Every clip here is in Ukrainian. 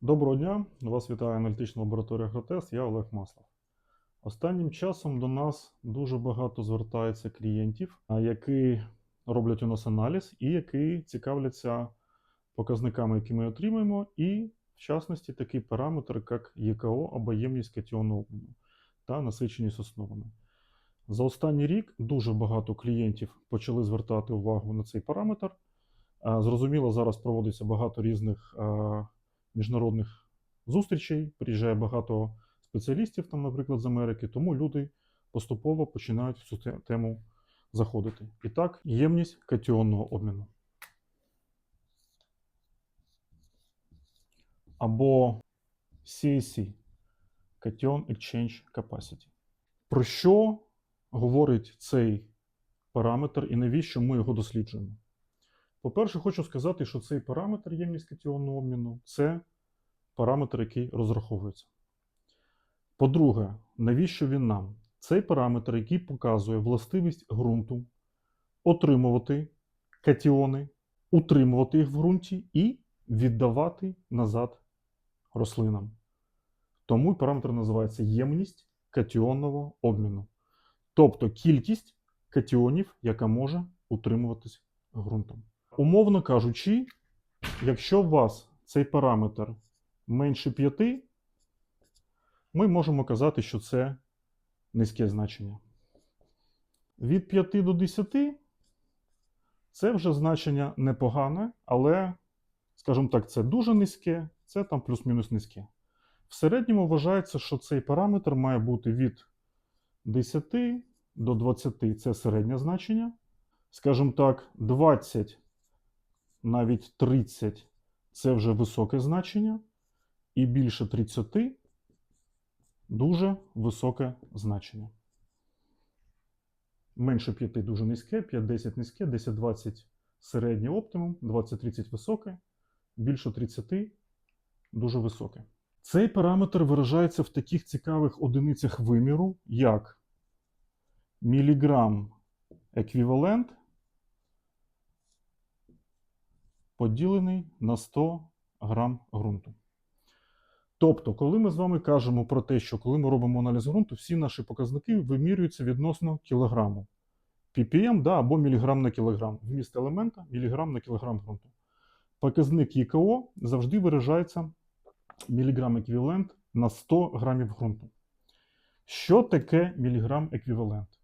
Доброго дня! Вас вітає аналітична лабораторія Гротест, я Олег Маслов. Останнім часом до нас дуже багато звертається клієнтів, які роблять у нас аналіз і які цікавляться показниками, які ми отримуємо, і в частності такий параметр, як ЄКО або ємність катіонного обміну та насиченість основами. За останній рік дуже багато клієнтів почали звертати увагу на цей параметр. Зрозуміло, зараз проводиться багато різних міжнародних зустрічей, приїжджає багато спеціалістів, там, наприклад, з Америки, тому люди поступово починають в цю тему заходити. І так, ємність катіонного обміну. Або CAC – Cation Exchange Capacity. Про що говорить цей параметр і навіщо ми його досліджуємо? По-перше, хочу сказати, що цей параметр ємність катіонного обміну це параметр, який розраховується. По-друге, навіщо він нам? Цей параметр, який показує властивість ґрунту отримувати катіони, утримувати їх в ґрунті і віддавати назад рослинам. Тому параметр називається ємність катіонного обміну. Тобто кількість катіонів, яка може утримуватись ґрунтом. Умовно кажучи, якщо у вас цей параметр менше 5, ми можемо казати, що це низьке значення. Від 5 до 10 це вже значення непогане, але, скажімо так, це дуже низьке, це там плюс-мінус низьке. В середньому вважається, що цей параметр має бути від 10 до 20 це середнє значення. Скажімо так, 20 навіть 30 це вже високе значення, і більше 30 дуже високе значення. Менше 5 дуже низьке, 5-10 низьке, 10-20 середнє оптимум, 20-30 високе, більше 30 дуже високе. Цей параметр виражається в таких цікавих одиницях виміру, як міліграм еквівалент поділений на 100 грам ґрунту. Тобто, коли ми з вами кажемо про те, що коли ми робимо аналіз ґрунту, всі наші показники вимірюються відносно кілограму. ppm да, або міліграм на кілограм. Вміст елемента міліграм на кілограм ґрунту. Показник ЄКО завжди виражається міліграм еквівалент на 100 грамів ґрунту. Що таке міліграм еквівалент?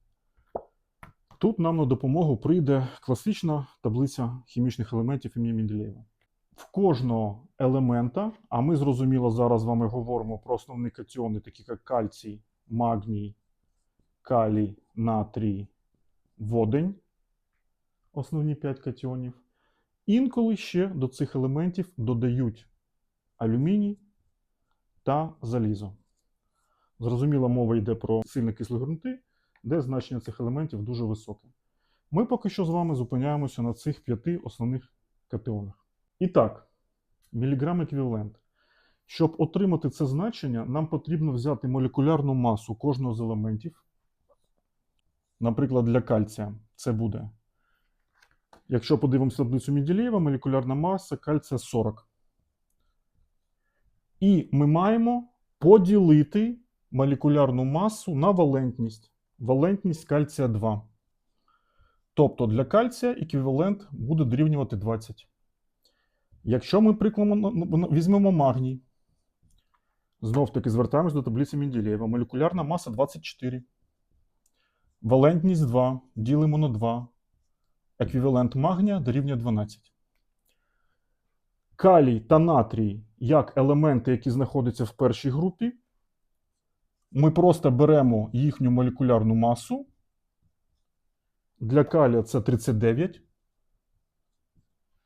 Тут нам на допомогу прийде класична таблиця хімічних елементів імені Менделєєва. В кожного елемента, а ми зрозуміло зараз з вами говоримо про основні катіони, такі як кальцій, магній, калій, натрій, водень, основні 5 катіонів. Інколи ще до цих елементів додають алюміній та залізо. Зрозуміла мова йде про сильно кислі ґрунти, де значення цих елементів дуже високе. Ми поки що з вами зупиняємося на цих п'яти основних катіонах. І так, міліграм еквівалент. Щоб отримати це значення, нам потрібно взяти молекулярну масу кожного з елементів. Наприклад, для кальція це буде. Якщо подивимося таблицю Менделєєва, молекулярна маса кальція 40. І ми маємо поділити молекулярну масу на валентність. Валентність кальція 2. Тобто для кальція еквівалент буде дорівнювати 20. Якщо ми прикладемо, ну, візьмемо магній, знов таки звертаємось до таблиці Менделєєва. Молекулярна маса 24. Валентність 2. Ділимо на 2. Еквівалент магнія дорівнює 12. Калій та натрій як елементи, які знаходяться в першій групі. Ми просто беремо їхню молекулярну масу. Для калія це 39.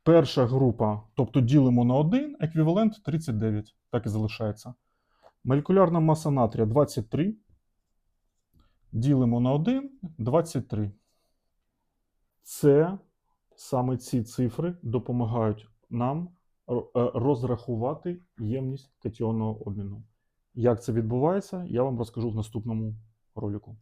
Перша група, тобто ділимо на 1, еквівалент 39. Так і залишається. Молекулярна маса натрія 23. Ділимо на 1, 23. Це саме ці цифри допомагають нам е, розрахувати ємність катіонного обміну. Як це відбувається, я вам розкажу в наступному ролику.